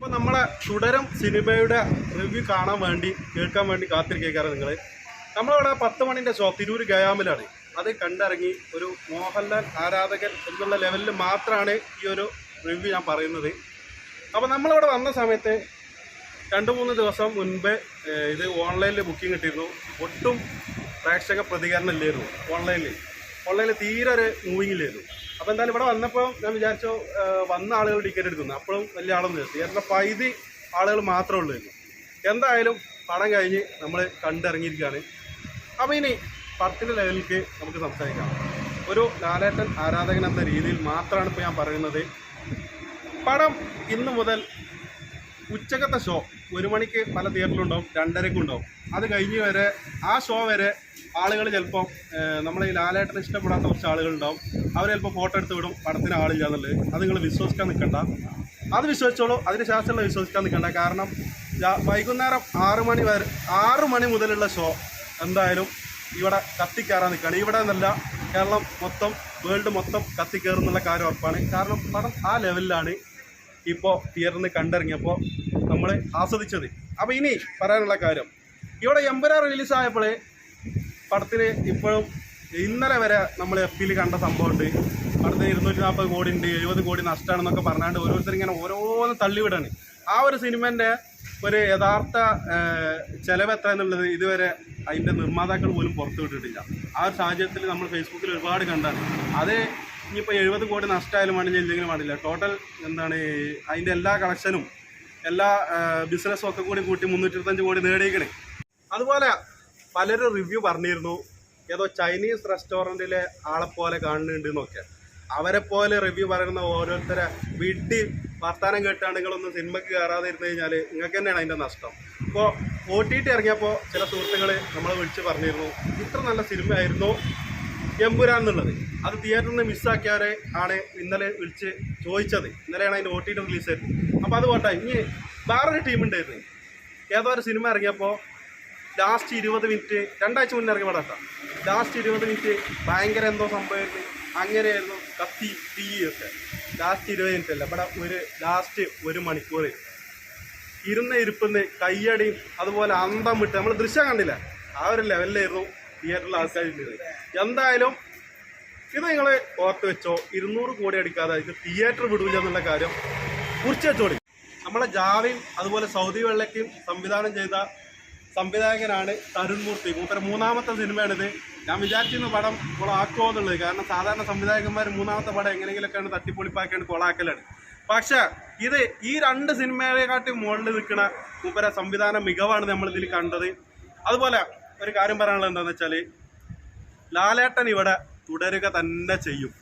അപ്പോൾ നമ്മളെ തുടരും സിനിമയുടെ റിവ്യൂ കാണാൻ വേണ്ടി കേൾക്കാൻ വേണ്ടി കാത്തിരിക്കാറ് നിങ്ങൾ നമ്മളിവിടെ പത്ത് മണിന്റെ ഷോ തിരൂർ ഗയാമിലാണ് അത് കണ്ടിറങ്ങി ഒരു മോഹൻലാൽ ആരാധകൻ എന്നുള്ള ലെവലിൽ മാത്രമാണ് ഈ ഒരു റിവ്യൂ ഞാൻ പറയുന്നത്. അപ്പോൾ നമ്മളിവിടെ വന്ന സമയത്ത് രണ്ട് മൂന്ന് ദിവസം മുൻപേ ഇത് ഓൺലൈനിൽ ബുക്കിംഗ് കിട്ടിയിരുന്നു. ഒട്ടും പ്രേക്ഷക പ്രതികരണം ഇല്ലായിരുന്നു ഓൺലൈനിൽ ഓൺലൈനിൽ തീരെ ഒരു മൂവിങ് ഇല്ലായിരുന്നു. അപ്പോൾ എന്തായാലും ഇവിടെ വന്നപ്പോൾ ഞാൻ വിചാരിച്ചു വന്ന ആളുകൾ ടിക്കറ്റ് എടുക്കുന്നു. അപ്പോഴും വലിയ ആളൊന്നും തിയേറ്ററിലെ പൈതി ആളുകൾ മാത്രമേ ഉള്ളൂ എന്തായാലും പടം കഴിഞ്ഞ് നമ്മൾ കണ്ടിറങ്ങിയിരിക്കുകയാണ്. അപ്പോൾ ഇനി പടത്തിന്റെ ലെവലിലേക്ക് നമുക്ക് സംസാരിക്കാം. ഒരു ലാലേട്ടൻ ആരാധകൻ എന്ന രീതിയിൽ മാത്രമാണ് ഇപ്പോൾ ഞാൻ പറയുന്നത്. പടം ഇന്ന് മുതൽ ഉച്ചക്കത്തെ ഷോ ഒരു മണിക്ക് പല തിയേറ്ററിലുണ്ടാവും രണ്ടരക്കുണ്ടാവും അത് കഴിഞ്ഞ് വരെ ആ ഷോ വരെ ആളുകൾ ചിലപ്പോൾ നമ്മളെ ഈ ലാലേട്ടൻ ഇഷ്ടപ്പെടാത്ത കുറച്ച് ആളുകളുണ്ടാവും. അവർ ചിലപ്പോൾ ഫോട്ടോ എടുത്ത് വിടും പടത്തിന് ആളില്ല എന്നുള്ളത്. അത് നിങ്ങൾ വിശ്വസിക്കാൻ നിൽക്കണ്ട. അത് വിശ്വസിച്ചോളൂ അതിന് ശാസ്ത്രമുള്ള വിശ്വസിക്കാൻ നിൽക്കണ്ട. കാരണം വൈകുന്നേരം ആറ് മണി വരെ ആറ് മണി മുതലുള്ള ഷോ എന്തായാലും ഇവിടെ കത്തിക്കയറാൻ നിൽക്കുകയാണ്. ഇവിടെ എന്നല്ല കേരളം മൊത്തം വേൾഡ് മൊത്തം കത്തിക്കയറുന്നുള്ള കാര്യം ഉറപ്പാണ്. കാരണം പടം ആ ലെവലിലാണ് ഇപ്പോൾ തിയേറ്ററിൽ നിന്ന് കണ്ടിറങ്ങിയപ്പോൾ നമ്മൾ ആസ്വദിച്ചത്. അപ്പോൾ ഇനി പറയാനുള്ള കാര്യം. ഇവിടെ എമ്പുര റിലീസായപ്പോഴേ പടത്തിന് ഇപ്പോഴും ഇന്നലെ വരെ നമ്മൾ എഫ് പിയിൽ കണ്ട സംഭവമുണ്ട്. പടത്തിന് ഇരുന്നൂറ്റി നാൽപ്പത് കോടി ഉണ്ട് എഴുപത് കോടി നഷ്ടമാണെന്നൊക്കെ പറഞ്ഞാണ്ട് ഓരോരുത്തർ ഇങ്ങനെ ഓരോന്ന് തള്ളിവിടാണ്. ആ ഒരു സിനിമേന്റെ ഒരു യഥാർത്ഥ ചെലവ് എത്ര എന്നുള്ളത് ഇതുവരെ അതിന്റെ നിർമ്മാതാക്കൾ പോലും പുറത്തു വിട്ടിട്ടില്ല. ആ ഒരു സാഹചര്യത്തിൽ നമ്മൾ ഫേസ്ബുക്കിൽ ഒരുപാട് കണ്ടാണ്. അത് ഇനിയിപ്പോൾ എഴുപത് കോടി നഷ്ടമായാലും വേണ്ടില്ല എന്തെങ്കിലും വേണ്ടില്ല. ടോട്ടൽ എന്താണ് അതിന്റെ എല്ലാ കളക്ഷനും എല്ലാ ബിസിനസ്സും ഒക്കെ കൂടി കൂട്ടി മുന്നൂറ്റി ഇരുപത്തഞ്ച് കോടി നേടിയേക്കണേ. അതുപോലെ പലരും റിവ്യൂ പറഞ്ഞിരുന്നു. ഏതോ ചൈനീസ് റെസ്റ്റോറന്റിലെ ആളെപ്പോലെ കാണുന്നുണ്ട് എന്നൊക്കെ അവരെ പോലെ റിവ്യൂ പറയുന്ന ഓരോരുത്തരെ വീട്ടിൽ വർത്താനം കേട്ടാണ് നിങ്ങളൊന്നും സിനിമയ്ക്ക് കയറാതെ ഇരുന്ന് കഴിഞ്ഞാൽ നിങ്ങൾക്ക് തന്നെയാണ് അതിന്റെ നഷ്ടം. അപ്പോൾ ഒ ടി ടി ഇറങ്ങിയപ്പോൾ ചില സുഹൃത്തുക്കൾ നമ്മളെ വിളിച്ച് പറഞ്ഞിരുന്നു ഇത്ര നല്ല സിനിമയായിരുന്നു എമ്പുരാൻ എന്നുള്ളത്. അത് തിയേറ്ററിൽ നിന്ന് മിസ്സാക്കിയവരെ ആണ് ഇന്നലെ വിളിച്ച് ചോദിച്ചത്. ഇന്നലെയാണ് അതിന്റെ ഒ ടി ടി റിലീസ് ആയിരുന്നു അപ്പോൾ അത് പോട്ടെ ഇനി വേറൊരു ടീം ഉണ്ടായിരുന്നു. ഏതോ ഒരു സിനിമ ഇറങ്ങിയപ്പോൾ ലാസ്റ്റ് ഇരുപത് മിനിറ്റ് രണ്ടാഴ്ച മുന്നേ ഇറങ്ങി പടം ലാസ്റ്റ് ഇരുപത് മിനിറ്റ് ഭയങ്കര എന്തോ സംഭവമായിരുന്നു. അങ്ങനെയായിരുന്നു കത്തി തീയൊക്കെ ലാസ്റ്റ് ഇരുപത് മിനിറ്റ് അല്ല ഇവിടെ ഒരു ലാസ്റ്റ് ഒരു മണിക്കൂർ. ഇരുന്ന ഇരിപ്പുന്ന് കയ്യടിയും അതുപോലെ അന്തം വിട്ട്. നമ്മൾ ദൃശ്യം കണ്ടില്ല. ആ ഒരു ലെവലിലായിരുന്നു തിയേറ്ററിൽ ആൾക്കാർ ഇരുന്നത്. എന്തായാലും ഇത് നിങ്ങൾ ഓർത്ത് വെച്ചോ ഇരുന്നൂറ് കോടി അടിക്കാതെ ഇത് തിയേറ്റർ വിടൂല എന്നുള്ള കാര്യം കുറിച്ച് വെച്ചോടി നമ്മളെ ജാവയും അതുപോലെ സൗദി വെള്ളയ്ക്കും സംവിധാനം ചെയ്ത സംവിധായകനാണ് തരുൺ മൂർത്തി മൂത്ര മൂന്നാമത്തെ സിനിമയാണിത്. ഞാൻ വിചാരിച്ചിരുന്നു പടം കൊളാക്കുമോ എന്നുള്ളത്. കാരണം സാധാരണ സംവിധായകന്മാർ മൂന്നാമത്തെ പടം എങ്ങനെയെങ്കിലൊക്കെയാണ് തട്ടിപ്പൊളിപ്പാക്കിയാണ് കൊളാക്കലാണ്. പക്ഷേ ഇത് ഈ രണ്ട് സിനിമകളെക്കാട്ടി മുകളിൽ നിൽക്കുന്ന മൂപ്പര സംവിധാന മികവാണ് നമ്മളിതിൽ കണ്ടത്. അതുപോലെ ഒരു കാര്യം പറയാനുള്ളത് എന്താണെന്ന് വെച്ചാൽ ലാലേട്ടൻ ഇവിടെ തുടരുക തന്നെ ചെയ്യും.